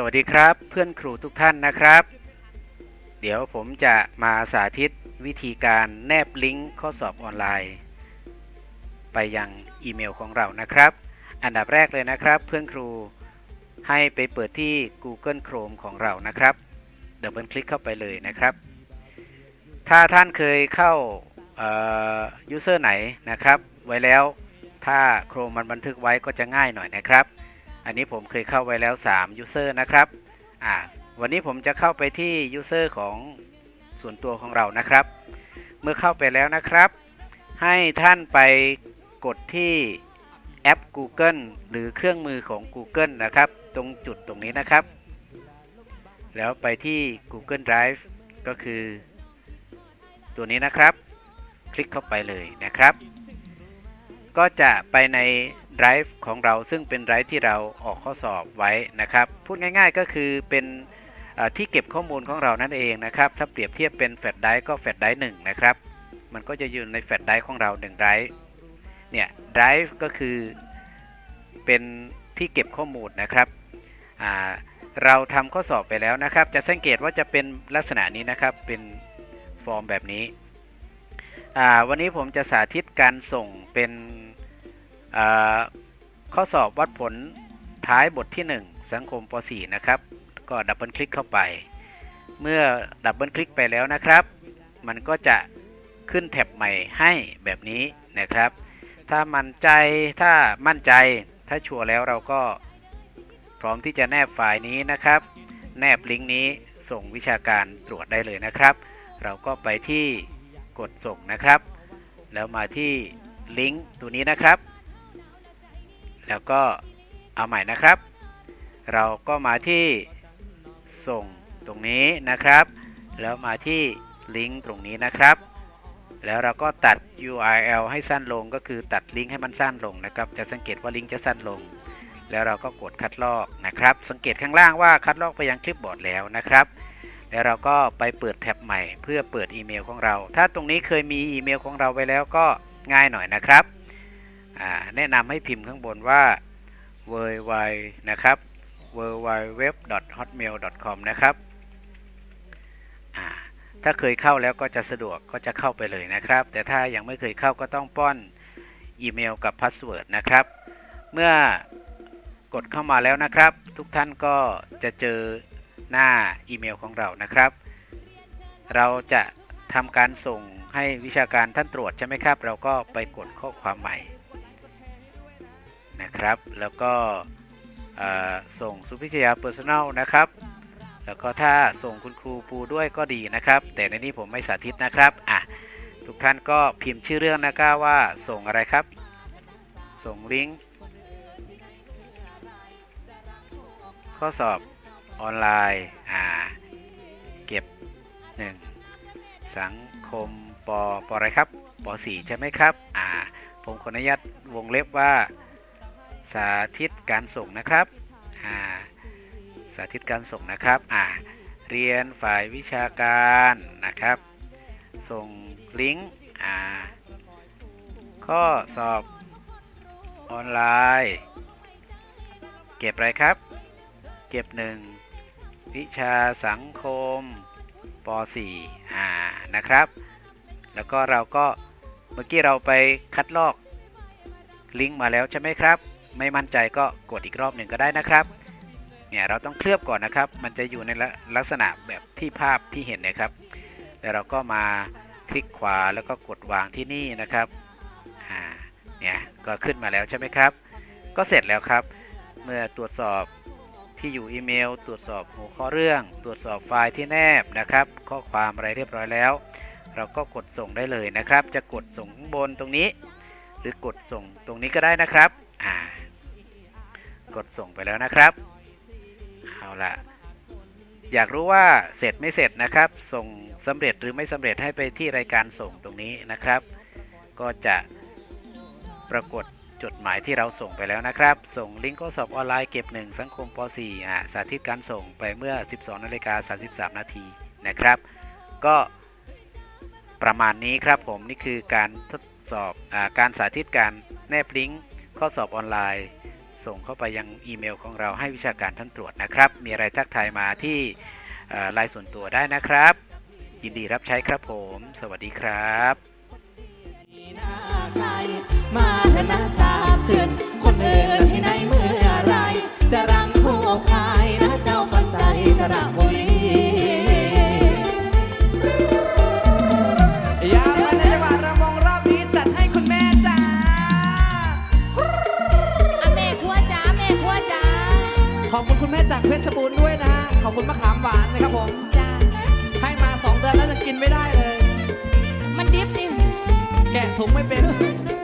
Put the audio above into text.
สวัสดีครับเพื่อนครูทุกท่านนะครับ เดี๋ยวผมจะมาสาธิตวิธีการแนบลิงก์ข้อสอบออนไลน์ ไปยังอีเมลของเรานะครับ อันดับแรกเลยนะครับเพื่อนครูให้ไปเปิดที่ Google Chrome ของเรานะครับดับเบิลคลิกเข้าไปเลยนะครับ ถ้าท่านเคยเข้ายูเซอร์ไหนนะครับ ไว้แล้วถ้า Chrome มันบันทึกไว้ก็จะง่ายหน่อยนะครับ อันนี้ผมเคยเข้าไว้แล้ว 3 user นะครับอ่าวันนี้ผมจะเข้าไปที่ user ของส่วนตัวของเรานะครับ เมื่อเข้าไปแล้วนะครับ ให้ท่านไปกดที่แอป Google หรือเครื่องมือของ Google นะครับ ตรงจุดตรงนี้นะครับ แล้วไปที่ Google Drive ก็คือ ตัวนี้นะครับ คลิกเข้าไปเลยนะครับ ก็จะไปใน Drive ของเราซึ่งเป็น Drive ที่เราออกข้อสอบไว้นะครับ พูดง่ายๆก็คือเป็นที่เก็บข้อมูลของเรานั่นเองนะครับ ถ้าเปรียบเทียบเป็นแฟลชไดรฟ์ก็แฟลชไดรฟ์หนึ่งนะครับ มันก็จะอยู่ในแฟลชไดรฟ์ของเรา1 Drive เนี่ย Drive ก็คือเป็นที่เก็บข้อมูลนะครับเราทำข้อสอบไปแล้วนะครับ จะสังเกตว่าจะเป็นลักษณะนี้นะครับ เป็นฟอร์มแบบนี้ วันนี้ผมจะสาธิตการส่งเป็น ข้อสอบวัดผลท้ายบทที่ 1 สังคมป .4 นะครับ ก็ดับเบิลคลิกเข้าไป เมื่อดับเบิลคลิกไปแล้วนะครับ มันก็จะขึ้นแท็บใหม่ให้แบบนี้นะครับ ถ้ามั่นใจถ้ามั่นใจถ้าชัวร์แล้วเราก็พร้อมที่จะแนบไฟล์นี้นะครับ แนบลิงก์นี้ส่งวิชาการตรวจได้เลยนะครับ เราก็ไปที่กดส่งนะครับ แล้วมาที่ลิงก์ตัวนี้นะครับ แล้วก็เอาใหม่นะครับ เราก็มาที่ส่งตรงนี้นะครับ แล้วมาที่ลิงก์ตรงนี้นะครับ แล้วเราก็ตัด URL ให้สั้นลงก็คือตัดลิงก์ให้มันสั้นลงนะครับ จะสังเกตว่าลิงก์จะสั้นลง แล้วเราก็กดคัดลอกนะครับ สังเกตข้างล่างว่าคัดลอกไปยังคลิปบอร์ดแล้วนะครับ แล้วเราก็ไปเปิดแท็บใหม่ เพื่อเปิดอีเมลของเรา ถ้าตรงนี้เคยมีอีเมลของเราไว้แล้วก็ง่ายหน่อยนะครับ แนะนำให้พิมพ์ข้างบนว่า w w w นะครับ w w w h o t m a i l c o m นะครับถ้าเคยเข้าแล้วก็จะสะดวกก็จะเข้าไปเลยนะครับ แต่ถ้ายังไม่เคยเข้าก็ต้องป้อนอีเมลกับพาสเวิร์ดนะครับ เมื่อกดเข้ามาแล้วนะครับ ทุกท่านก็จะเจอหน้าอีเมลของเรานะครับ เราจะทำการส่งให้วิชาการท่านตรวจใช่ไหมครับ เราก็ไปกดข้อความใหม่ นะครับ แล้วก็ส่งสุพิชยาเปอร์ซันลนะครับ แล้วก็ถ้าส่งคุณครูปูด้วยก็ดีนะครับ แต่ในนี้ผมไม่สาธิตนะครับอะทุกท่านก็พิมพ์ชื่อเรื่องนะครับว่าส่งอะไรครับ ส่งลิงก์ข้อสอบออนไลน์อ่าเก็บ 1 สังคมปปอะไรครับป .4 ใช่ไหมครับอ่าผมขออนุญาตวงเล็บว่า สาธิตการส่งนะครับอ่าสาธิตการส่งนะครับอ่าเรียนฝ่ายวิชาการนะครับ ส่งลิงก์อ่าข้อสอบออนไลน์ เก็บอะไรครับ เก็บ 1 วิชาสังคมป .4 อ่านะครับ แล้วก็เราก็เมื่อกี้เราไปคัดลอกลิงก์มาแล้วใช่ไหมครับ ไม่มั่นใจก็กดอีกรอบหนึ่งก็ได้นะครับ เนี่ยเราต้องเคลือบก่อนนะครับ มันจะอยู่ในลักษณะแบบที่ภาพที่เห็นนะครับ แล้วเราก็มาคลิกขวาแล้วก็กดวางที่นี่นะครับ อ่า เนี่ยก็ขึ้นมาแล้วใช่ไหมครับ ก็เสร็จแล้วครับ เมื่อตรวจสอบที่อยู่อีเมล ตรวจสอบหัวข้อเรื่อง ตรวจสอบไฟล์ที่แนบนะครับ ข้อความอะไรเรียบร้อยแล้ว เราก็กดส่งได้เลยนะครับ จะกดส่งข้างบนตรงนี้ หรือกดส่งตรงนี้ก็ได้นะครับ อ่ากดส่งไปแล้วนะครับ เอาละอยากรู้ว่าเสร็จไม่เสร็จนะครับ ส่งสำเร็จหรือไม่สำเร็จให้ไปที่รายการส่งตรงนี้นะครับ ก็จะปรากฏจดหมายที่เราส่งไปแล้วนะครับ ส่งลิงก์ข้อสอบออนไลน์เก็บ 1 สังคมป .4 อ่าสาธิตการส่งไปเมื่อ 12นาฬิกา33 นาทีนะครับ ก็ประมาณนี้ครับผมนี่คือการทดสอบอการสาธิตการแนบลิงก์ ข้อสอบออนไลน์ ส่งเข้าไปยังอีเมลของเราให้วิชาการท่านตรวจนะครับ มีอะไรทักทายมาที่ไลน์ส่วนตัวได้นะครับ ยินดีรับใช้ครับผม สวัสดีครับ ดือนแล้วจะกินไม่ได้เลยมันดิฟดิแกะถุงไม่เป็น